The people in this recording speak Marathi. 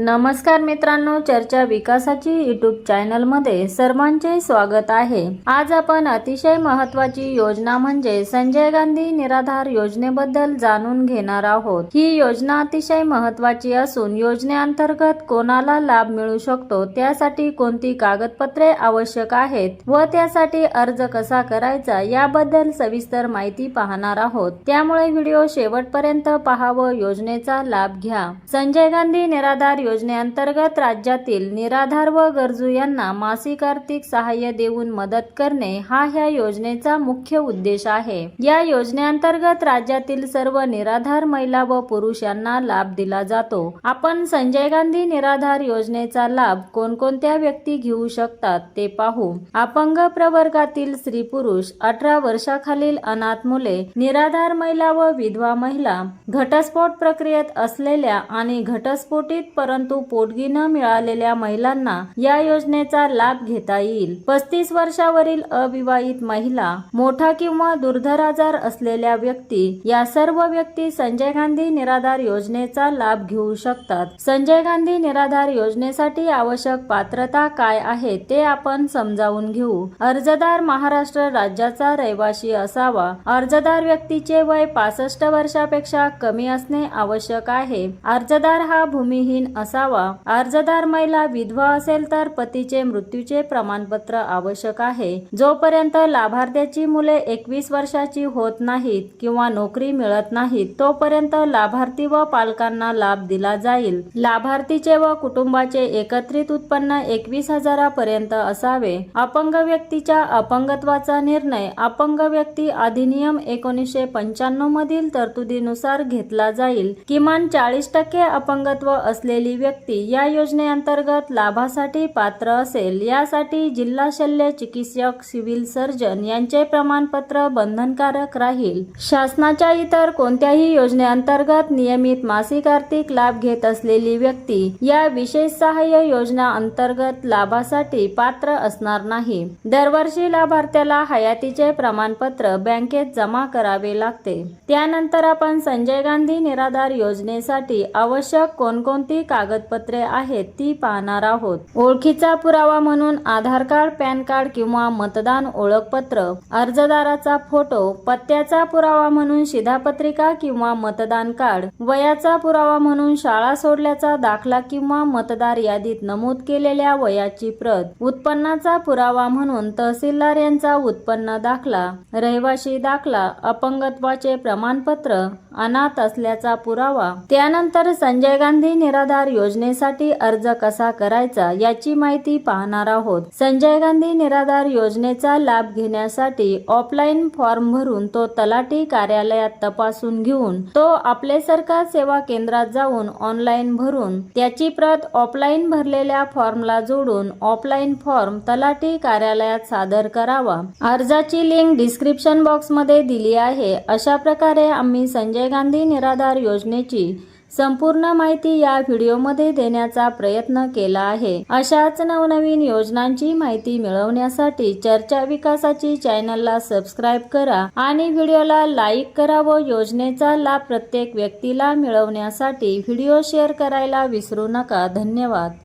नमस्कार मित्रांनो चर्चा विकासाची युट्यूब चॅनलमध्ये सर्वांचे स्वागत आहे. आज आपण अतिशय महत्वाची योजना म्हणजे संजय गांधी निराधार योजनेबद्दल जाणून घेणार आहोत. ही योजना अतिशय महत्वाची असून योजनेअंतर्गत कोणाला लाभ मिळू शकतो त्यासाठी कोणती कागदपत्रे आवश्यक आहेत व त्यासाठी अर्ज कसा करायचा याबद्दल सविस्तर माहिती पाहणार आहोत. त्यामुळे व्हिडिओ शेवटपर्यंत पहा व योजनेचा लाभ घ्या. संजय गांधी निराधार योजनेअंतर्गत राज्यातील निराधार व गरजू यांना मासिक आर्थिक सहाय्य देऊन मदत करणे हा ह्या योजनेचा मुख्य उद्देश आहे. या योजनेअंतर्गत राज्यातील सर्व निराधार महिला व पुरुष यांना लाभ दिला जातो. आपण संजय गांधी निराधार योजनेचा लाभ कोणकोणत्या व्यक्ती घेऊ शकतात ते पाहू. अपंग प्रवर्गातील स्त्री पुरुष अठरा वर्षाखालील अनाथ मुले निराधार महिला व विधवा महिला घटस्फोट प्रक्रियेत असलेल्या आणि घटस्फोटित परंतु पोटगी न मिळालेल्या महिलांना या योजनेचा लाभ घेता येईल. पस्तीस वर्षावरील अविवाहित महिला मोठा किंवा दुर्धर आजार असलेल्या व्यक्ती या सर्व व्यक्ती संजय गांधी निराधार योजनेचा लाभ घेऊ शकतात. संजय गांधी निराधार योजनेसाठी आवश्यक पात्रता काय आहे ते आपण समजावून घेऊ. अर्जदार महाराष्ट्र राज्याचा रहिवासी असावा. अर्जदार व्यक्तीचे वय पासष्ट वर्षापेक्षा कमी असणे आवश्यक आहे. अर्जदार हा भूमिहीन असावा. अर्जदार महिला विधवा असेल तर पतीचे मृत्यूचे प्रमाणपत्र आवश्यक आहे. जोपर्यंत लाभार्थ्याची मुले एकवीस वर्षाची होत नाहीत किंवा नोकरी मिळत नाहीत तोपर्यंत लाभार्थी व पालकांना लाभ दिला जाईल. लाभार्थीचे व कुटुंबाचे एकत्रित उत्पन्न एकवीस हजारापर्यंत असावे. अपंग व्यक्तीच्या अपंगत्वाचा निर्णय अपंग व्यक्ती अधिनियम एकोणीसशे पंच्याण्णव मधील तरतुदीनुसार घेतला जाईल. किमान चाळीस टक्के अपंगत्व असलेली असलेली व्यक्ती या योजनेअंतर्गत लाभासाठी पात्र असेल यासाठी जिल्हा शल्य चिकित्सक सिव्हिल सर्जन यांचे प्रमाणपत्र बंधनकारक राहील. शासनाच्या इतर कोणत्याही योजनेअंतर्गत नियमित मासिक आर्थिक लाभ घेत असलेली व्यक्ती या विशेष सहाय्य योजना अंतर्गत लाभासाठी पात्र असणार नाही. दरवर्षी लाभार्थ्याला हयातीचे प्रमाणपत्र बँकेत जमा करावे लागते. त्यानंतर आपण संजय गांधी निराधार योजनेसाठी आवश्यक कोणकोणती कागदपत्रे आहेत ती पाहणार आहोत. ओळखीचा पुरावा म्हणून आधार कार्ड पॅन कार्ड किंवा मतदान ओळखपत्र अर्जदाराचा फोटो पत्त्याचा पुरावा म्हणून शिधापत्रिका किंवा मतदान कार्ड वयाचा पुरावा म्हणून शाळा सोडल्याचा दाखला किंवा मतदार यादीत नमूद केलेल्या वयाची प्रत उत्पन्नाचा पुरावा म्हणून तहसीलदार यांचा उत्पन्न दाखला रहिवाशी दाखला अपंगत्वाचे प्रमाणपत्र अनाथ असल्याचा पुरावा. त्यानंतर संजय गांधी निराधार योजनेसाठी अर्ज कसा करायचा याची माहिती पाहणार आहोत. संजय गांधी निराधार योजनेचा लाभ घेण्यासाठी ऑफलाईन फॉर्म भरून तो तलाठी कार्यालयात तपासून घेऊन तो आपले सरकार सेवा केंद्रात जाऊन ऑनलाईन भरून त्याची प्रत ऑफलाईन भरलेल्या फॉर्मला जोडून ऑफलाईन फॉर्म तलाठी कार्यालयात सादर करावा. अर्जाची लिंक डिस्क्रिप्शन बॉक्समध्ये दिली आहे. अशा प्रकारे आम्ही संजय गांधी निराधार योजनेची संपूर्ण माहिती या व्हिडिओमध्ये देण्याचा प्रयत्न केला आहे. अशाच नवनवीन योजनांची माहिती मिळवण्यासाठी चर्चा विकासाची चॅनलला सबस्क्राईब करा आणि व्हिडिओला लाईक करा व योजनेचा लाभ प्रत्येक व्यक्तीला मिळवण्यासाठी व्हिडिओ शेअर करायला विसरू नका. धन्यवाद.